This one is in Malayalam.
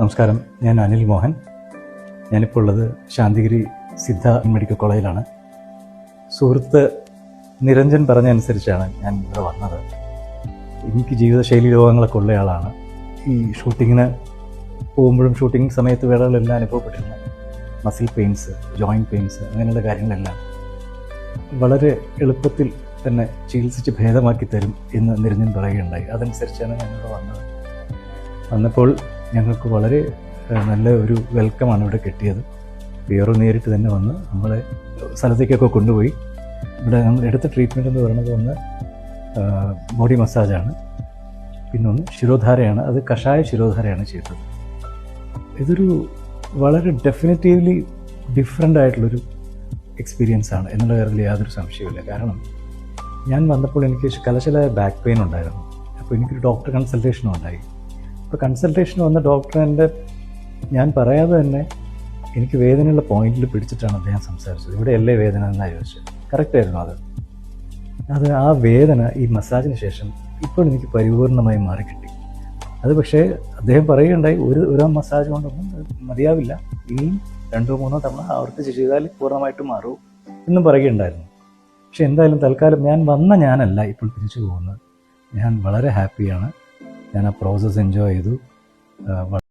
നമസ്കാരം. ഞാൻ അനിൽ മോഹൻ. ഞാനിപ്പോൾ ഉള്ളത് ശാന്തിഗിരി സിദ്ധ മെഡിക്കൽ കോളേജിലാണ്. സുഹൃത്ത് നിരഞ്ജൻ പറഞ്ഞതനുസരിച്ചാണ് ഞാൻ ഇവിടെ വന്നത്. എനിക്ക് ജീവിതശൈലി രോഗങ്ങളൊക്കെ ഉള്ളയാളാണ് ഈ ഷൂട്ടിങ്ങിന് പോകുമ്പോഴും ഷൂട്ടിംഗ് സമയത്ത് വേളകളെല്ലാം അനുഭവപ്പെട്ടിരുന്നു. മസിൽ പെയിൻസ് ജോയിന്റ് പെയിൻസ് അങ്ങനെയുള്ള കാര്യങ്ങളെല്ലാം വളരെ എളുപ്പത്തിൽ തന്നെ ചികിത്സിച്ച് ഭേദമാക്കി തരും എന്ന് നിരഞ്ജൻ പറയുകയുണ്ടായി. അതനുസരിച്ചാണ് ഞാനിവിടെ വന്നത്. വന്നപ്പോൾ ഞങ്ങൾക്ക് വളരെ നല്ല ഒരു വെൽക്കമാണ് ഇവിടെ കിട്ടിയത്. വേറെ നേരിട്ട് തന്നെ വന്ന് നമ്മളെ സ്ഥലത്തേക്കൊക്കെ കൊണ്ടുപോയി. ഇവിടെ നമ്മൾ എടുത്ത ട്രീറ്റ്മെന്റ് എന്ന് പറയുന്നത് ഒന്ന് ബോഡി മസാജാണ് പിന്നെ ഒന്ന് ശിരോധാരയാണ്. അത് കഷായ ശിരോധാരയാണ് ചെയ്തത്. ഇതൊരു വളരെ ഡെഫിനറ്റീവ്ലി ഡിഫറെന്റ് ആയിട്ടുള്ളൊരു എക്സ്പീരിയൻസ് ആണ് എന്നുള്ള കാര്യത്തിൽ യാതൊരു സംശയവുമില്ല. കാരണം ഞാൻ വന്നപ്പോൾ എനിക്ക് കലശലായ ബാക്ക് പെയിൻ ഉണ്ടായിരുന്നു. അപ്പോൾ എനിക്കൊരു ഡോക്ടർ കൺസൾട്ടേഷനും ഉണ്ടായി. അപ്പോൾ കൺസൾട്ടേഷൻ വന്ന ഡോക്ടറെ ഞാൻ പറയാതെ തന്നെ എനിക്ക് വേദനയുള്ള പോയിന്റിൽ പിടിച്ചിട്ടാണ് അദ്ദേഹം സംസാരിച്ചത്. ഇവിടെയല്ലേ വേദന എന്നാണ് ചോദിച്ചത്? കറക്റ്റായിരുന്നു അത്? അത് ആ വേദന ഈ മസാജിന് ശേഷം ഇപ്പോൾ എനിക്ക് പരിപൂർണമായി മാറിക്കിട്ടി. അത് പക്ഷേ അദ്ദേഹം പറയുകയുണ്ടായി ഒരു ഒരു മസാജ് കൊണ്ടൊന്നും മതിയാവില്ല. ഇനിയും രണ്ടോ മൂന്നോ തവണ ആവർത്തിച്ച് ചെയ്താൽ പൂർണമായിട്ടും മാറും എന്നും പറയുകയുണ്ടായിരുന്നു. പക്ഷെ എന്തായാലും തൽക്കാലം ഞാൻ വന്ന ഞാനല്ല ഇപ്പോൾ തിരിച്ചു പോകുന്നത്. ഞാൻ വളരെ ഹാപ്പിയാണ് ഞാൻ ആ പ്രോസസ്സ് എൻജോയ് ചെയ്തു.